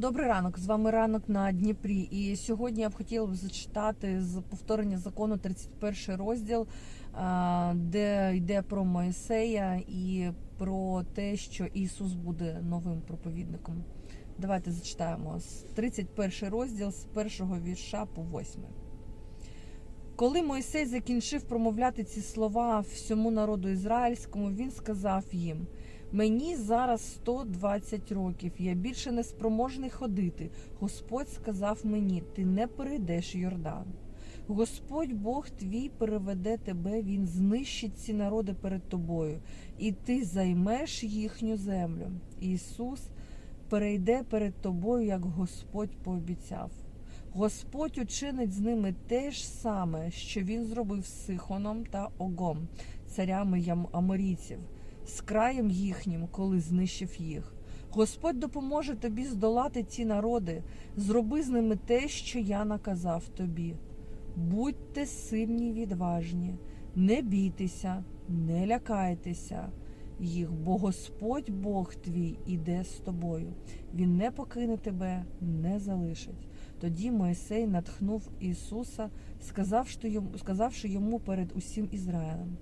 Добрий ранок. З вами ранок на Дніпрі. І сьогодні я б хотіла б зачитати з повторення закону 31 розділ, де йде про Моїсея і про те, що Ісус буде новим проповідником. Давайте зачитаємо з 31 розділ з першого вірша по 8. Коли Мойсей закінчив промовляти ці слова всьому народу ізраїльському, він сказав їм: Мені зараз 120 років, я більше не спроможний ходити. Господь сказав мені: ти не перейдеш Йордан. Господь Бог твій переведе тебе, він знищить ці народи перед тобою, і ти займеш їхню землю. Ісус перейде перед тобою, як Господь пообіцяв. Господь учинить з ними те ж саме, що він зробив з Сихоном та Огом, царями аморійців, з краєм їхнім, коли знищив їх. Господь допоможе тобі здолати ці народи, зроби з ними те, що я наказав тобі. Будьте сильні й відважні, не бійтеся, не лякайтеся їх, бо Господь Бог твій іде з тобою. Він не покине тебе, не залишить. Тоді Моїсей натхнув Ісуса, сказавши йому, перед усім Ізраїлем: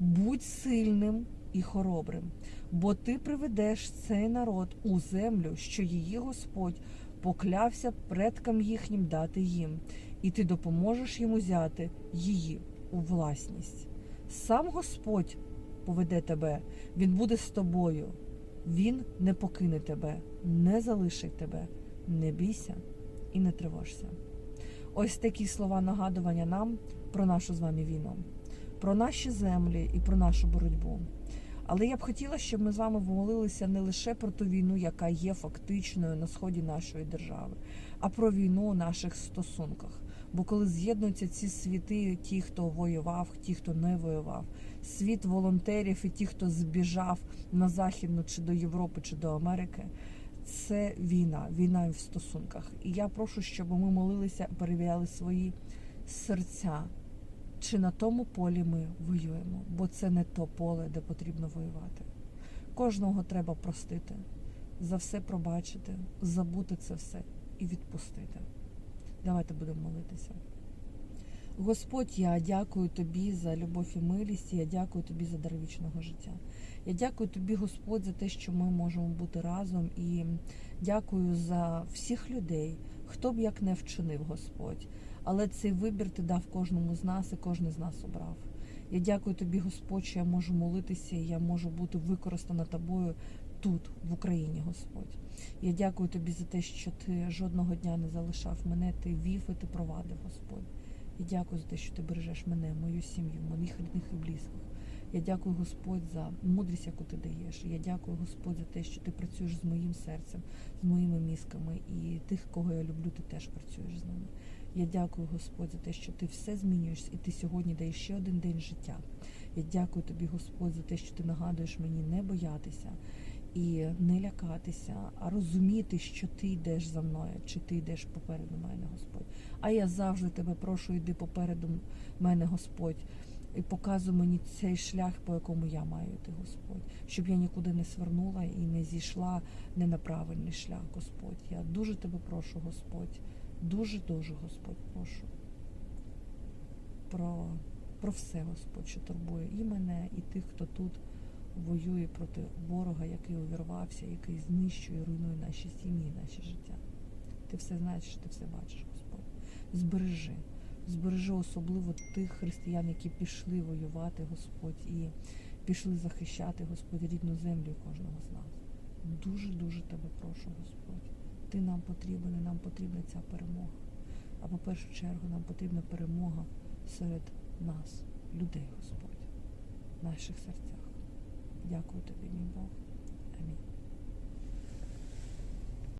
будь сильним і хоробрим, бо ти приведеш цей народ у землю, що її Господь поклявся предкам їхнім дати їм, і ти допоможеш йому взяти її у власність. Сам Господь поведе тебе, Він буде з тобою. Він не покине тебе, не залишить тебе. Не бійся і не тривожся. Ось такі слова нагадування нам про нашу з вами війну, про наші землі і про нашу боротьбу. Але я б хотіла, щоб ми з вами помолилися не лише про ту війну, яка є фактичною на сході нашої держави, а про війну у наших стосунках. Бо коли з'єднуються ці світи, ті, хто воював, ті, хто не воював, світ волонтерів і ті, хто збіжав на західну чи до Європи, чи до Америки, це війна, війна в стосунках. І я прошу, щоб ми молилися, перевіряли свої серця. Чи на тому полі ми воюємо, бо це не то поле, де потрібно воювати. Кожного треба простити, за все пробачити, забути це все і відпустити. Давайте будемо молитися. Господь, я дякую тобі за любов і милість, і я дякую тобі за дар вічного життя. Я дякую тобі, Господь, за те, що ми можемо бути разом, і дякую за всіх людей, хто б як не вчинив, Господь. Але цей вибір ти дав кожному з нас, і кожен з нас обрав. Я дякую тобі, Господь, що я можу молитися, і я можу бути використана тобою тут, в Україні, Господь. Я дякую тобі за те, що ти жодного дня не залишав мене, ти вів і ти провадив, Господь. Я дякую за те, що ти бережеш мене, мою сім'ю, моїх рідних і близьких. Я дякую, Господь, за мудрість, яку ти даєш. Я дякую, Господь, за те, що ти працюєш з моїм серцем, з моїми мізками, і тих, кого я люблю, ти теж працюєш з ними. Я дякую, Господь, за те, що ти все змінюєш, і ти сьогодні даєш ще один день життя. Я дякую тобі, Господь, за те, що ти нагадуєш мені не боятися і не лякатися, а розуміти, що ти йдеш за мною, чи ти йдеш попереду мене, Господь. А я завжди тебе прошу, йди попереду мене, Господь. І показуй мені цей шлях, по якому я маю йти, Господь, щоб я нікуди не свернула і не зійшла не на правильний шлях, Господь. Я дуже тебе прошу, Господь, дуже дуже Господь, прошу про, про все, Господь, що турбує і мене, і тих, хто тут воює проти ворога, який увірвався, який знищує, руйнує наші сім'ї, наші життя. Ти все знаєш, ти все бачиш, Господь. Збережи, збережи особливо тих християн, які пішли воювати, Господь, і пішли захищати, Господь, рідну землю кожного з нас. Дуже дуже тебе прошу, Господь. Ти нам потрібен, і нам потрібна ця перемога. А по першу чергу нам потрібна перемога серед нас, людей, Господь, в наших серцях. Дякую тобі, мій Бог. Амінь.